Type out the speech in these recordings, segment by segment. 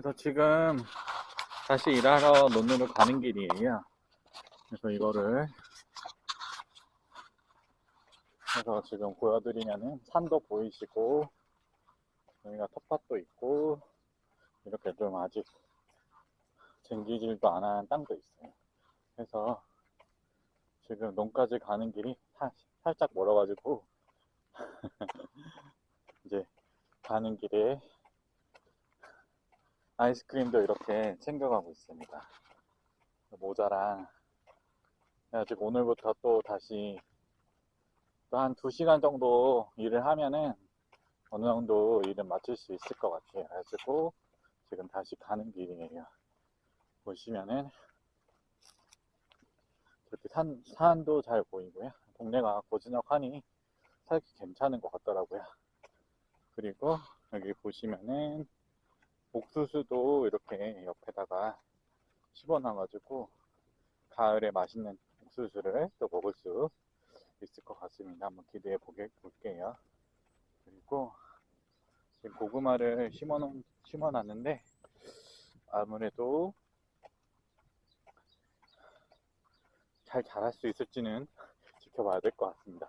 그래서 지금 다시 일하러 논으로 가는 길이에요. 그래서 이거를 해서 지금 보여드리면은 산도 보이시고 여기가 텃밭도 있고 이렇게 좀 아직 쟁기질도 안 한 땅도 있어요. 그래서 지금 논까지 가는 길이 사- 살짝 멀어가지고 이제 가는 길에 아이스크림도 이렇게 챙겨가고 있습니다. 모자랑 그래가지고 오늘부터 또 다시 또 한 2시간 정도 일을 하면은 어느 정도 일을 마칠 수 있을 것 같아요. 그래가지고 지금 다시 가는 길이에요. 보시면은 이렇게 산, 산도 잘 보이고요. 동네가 고즈넉하니 살기 괜찮은 것 같더라고요. 그리고 여기 보시면은 옥수수도 이렇게 옆에다가 심어놔가지고 가을에 맛있는 옥수수를 또 먹을 수 있을 것 같습니다. 한번 기대해 보게, 볼게요. 그리고 지금 고구마를 심어놓, 심어놨는데 아무래도 잘 자랄 수 있을지는 지켜봐야 될 것 같습니다.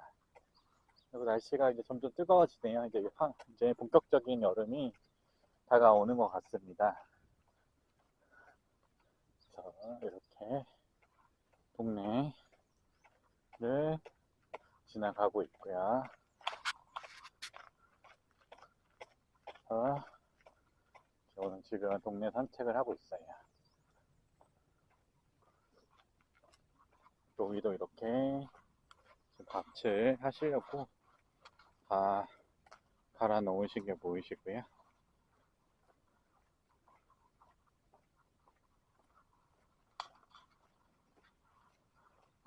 그리고 날씨가 이제 점점 뜨거워지네요. 이제, 한- 이제 본격적인 여름이 다가오는 것 같습니다. 그래서 이렇게 동네를 지나가고 있고요. 그래서 저는 지금 동네 산책을 하고 있어요. 여기도 이렇게 밭을 하시려고 다 갈아 놓으신 게 보이시고요.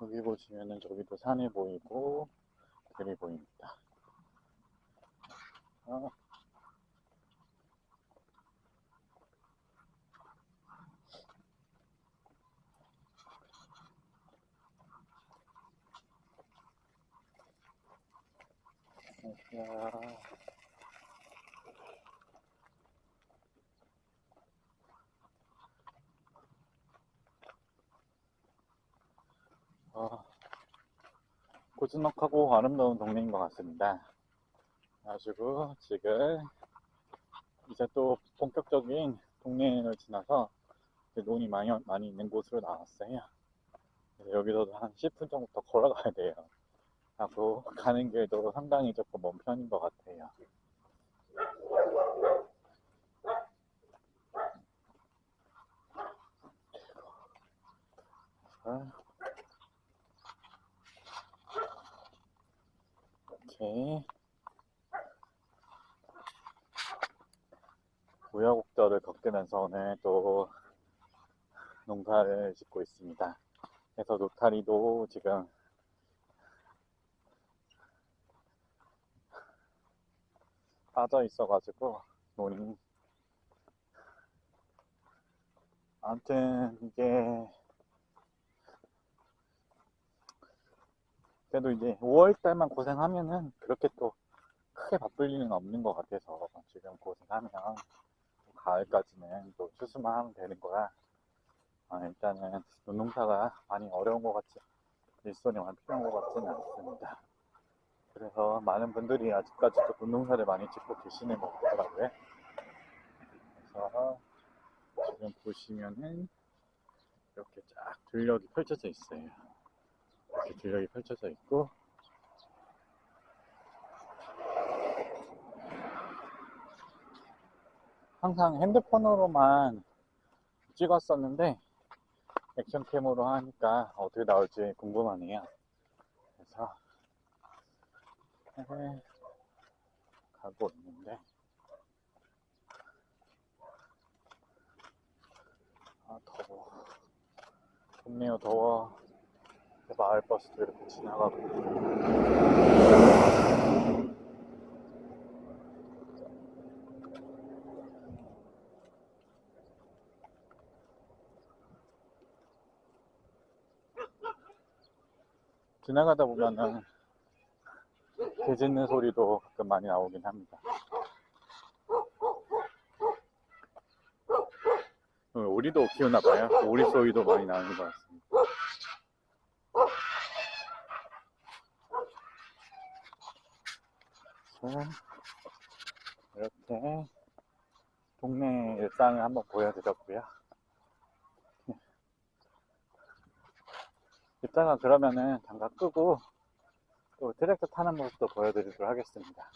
여기 보시면은 저기도 산이 보이고 들이 보입니다. 어, 야. 어, 고즈넉하고 아름다운 동네인 것 같습니다. 그래가지고 지금 이제 또 본격적인 동네를 지나서 논이 많이, 많이 있는 곳으로 나왔어요. 여기서도 한 10분 정도 더 걸어가야 돼요. 하고 가는 길도 상당히 조금 먼 편인 것 같아요. 아, 이렇게 우여곡절을 겪으면서 오늘 또 농사를 짓고 있습니다. 그래서 노타리도 지금 빠져 있어가지고 논이 아무튼 이게 그래도 이제 5월달만 고생하면은 그렇게 또 크게 바쁠 일은 없는 것 같아서 지금 고생하면 가을까지는 또 추수만 하면 되는 거라 아, 일단은 논농사가 많이 어려운 것 같지 일손이 많이 필요한 것 같지는 않습니다. 그래서 많은 분들이 아직까지도 논농사를 많이 짓고 계시는 것 같더라고요. 그래서 지금 보시면은 이렇게 쫙 들녘이 펼쳐져 있어요. 들녘이 펼쳐져 있고. 항상 핸드폰으로만 찍었었는데 액션캠으로 하니까 어떻게 나올지 궁금하네요. 그래서 해외 가고 있는데. 아 더워. 덥네요 더워 마을 버스도 이렇게 지나가고 지나가다 보면은 개 짖는 소리도 가끔 많이 나오긴 합니다. 오리도 키우나 봐요. 오리 소리도 많이 나는 것 같습니다. 자, 이렇게 동네 일상을 한번 보여드렸고요. 이따가 그러면은 장갑 끄고 또 트랙터 타는 모습도 보여드리도록 하겠습니다.